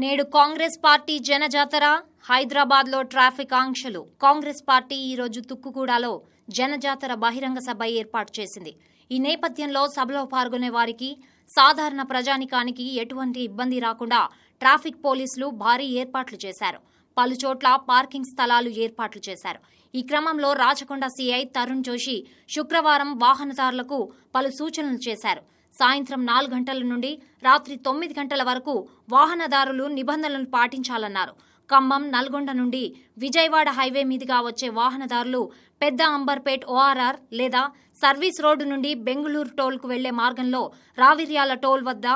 నేడు కాంగ్రెస్ పార్టీ జనజాతర హైదరాబాద్లో ట్రాఫిక్ ఆంక్షలు. కాంగ్రెస్ పార్టీ ఈరోజు తుక్కుగూడలో జనజాతర బహిరంగ సభ ఏర్పాటు చేసింది. ఈ నేపథ్యంలో సభలో పాల్గొనే వారికి సాధారణ ప్రజానికానికి ఎటువంటి ఇబ్బంది రాకుండా ట్రాఫిక్ పోలీసులు భారీ ఏర్పాట్లు చేశారు. పలు చోట్ల పార్కింగ్ స్థలాలు ఏర్పాట్లు చేశారు. ఈ క్రమంలో రాచకొండ సీఐ తరుణ్ జోషి శుక్రవారం వాహనదారులకు పలు సూచనలు చేశారు. సాయంత్రం నాలుగు గంటల నుండి రాత్రి తొమ్మిది గంటల వరకు వాహనదారులు నిబంధనలను పాటించాలన్నారు. ఖమ్మం నల్గొండ నుండి విజయవాడ హైవే మీదుగా వచ్చే వాహనదారులు పెద్ద అంబర్పేట్ ఓఆర్ఆర్ లేదా సర్వీస్ రోడ్డు నుండి బెంగళూరు టోల్కు వెళ్ళే మార్గంలో రావిర్యాల టోల్ వద్ద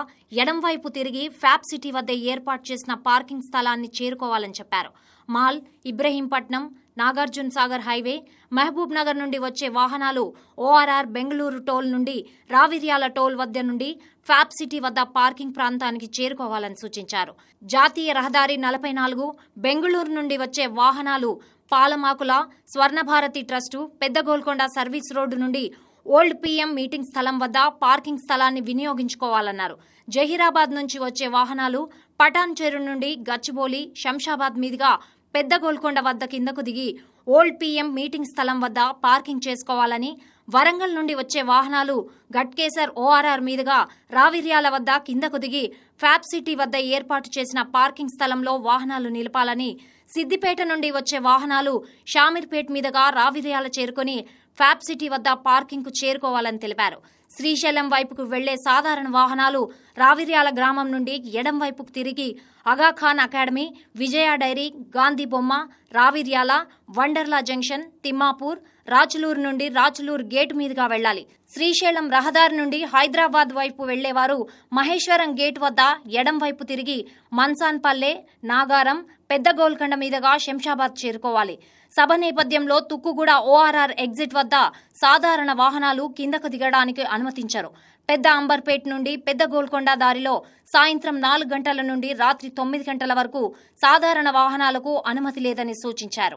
ఎడంవైపు తిరిగి ఫ్యాప్ సిటీ వద్ద ఏర్పాటు చేసిన పార్కింగ్ స్థలాన్ని చేరుకోవాలని చెప్పారు. మాల్ ఇబ్రహీంపట్నం నాగార్జున సాగర్ హైవే మహబూబ్ నగర్ నుండి వచ్చే వాహనాలు ఓఆర్ఆర్ బెంగళూరు టోల్ నుండి రావిర్యాల టోల్ వద్ద నుండి ఫ్యాప్ సిటీ వద్ద పార్కింగ్ ప్రాంతానికి చేరుకోవాలని సూచించారు. జాతీయ రహదారి నలభై నాలుగు బెంగళూరు నుండి వచ్చే వాహనాలు Palamakula Swarnabharati trust Pedda Golconda service road నుండి ఓల్డ్ పీఎం మీటింగ్ స్థలం వద్ద పార్కింగ్ స్థలాన్ని వినియోగించుకోవాలన్నారు. జహీరాబాద్ నుంచి వచ్చే వాహనాలు పటాన్ చెరు నుండి గచ్చిబౌలి శంషాబాద్ మీదుగా పెద్ద గోల్కొండ వద్ద కిందకు దిగి ఓల్డ్ పీఎం మీటింగ్ స్థలం వద్ద పార్కింగ్ చేసుకోవాలని వరంగల్ నుండి వచ్చే వాహనాలు గట్కేసర్ ఓఆర్ఆర్ మీదుగా రావిర్యాల వద్ద కిందకు దిగి ఫ్యాప్ సిటీ వద్ద ఏర్పాటు చేసిన పార్కింగ్ స్థలంలో వాహనాలు నిలపాలని సిద్దిపేట నుండి వచ్చే వాహనాలు షామీర్పేట్ మీదుగా రావిర్యాల చేరుకొని ఫ్యాప్ సిటీ వద్ద పార్కింగ్కు చేరుకోవాలని తెలిపారు. శ్రీశైలం వైపుకు వెళ్ళే సాధారణ వాహనాలు రావిర్యాల గ్రామం నుండి ఎడం వైపుకు తిరిగి Aga Khan academy Vijaya dairy Gandhi Bomma Raviryala Wonderla junction Timmapur Rachuluru నుండి రాచులూరు గేటు మీదుగా వెళ్ళాలి శ్రీశైలం రహదారి నుండి హైదరాబాద్ వైపు వెళ్ళేవారు మహేశ్వరం గేట్ వద్ద ఎడం వైపు తిరిగి మన్సాన్పల్లె నాగారం పెద్ద గోల్కొండ మీదుగా శంషాబాద్ చేరుకోవాలి. సభ నేపథ్యంలో తుక్కుగూడ ఓఆర్ఆర్ ఎగ్జిట్ వద్ద సాధారణ వాహనాలు కిందకు దిగడానికి అనుమతించారు. పెద్ద అంబర్పేట్ నుండి పెద్ద గోల్కొండ దారిలో సాయంత్రం నాలుగు గంటల నుండి రాత్రి తొమ్మిది గంటల వరకు సాధారణ వాహనాలకు అనుమతి లేదని సూచించారు.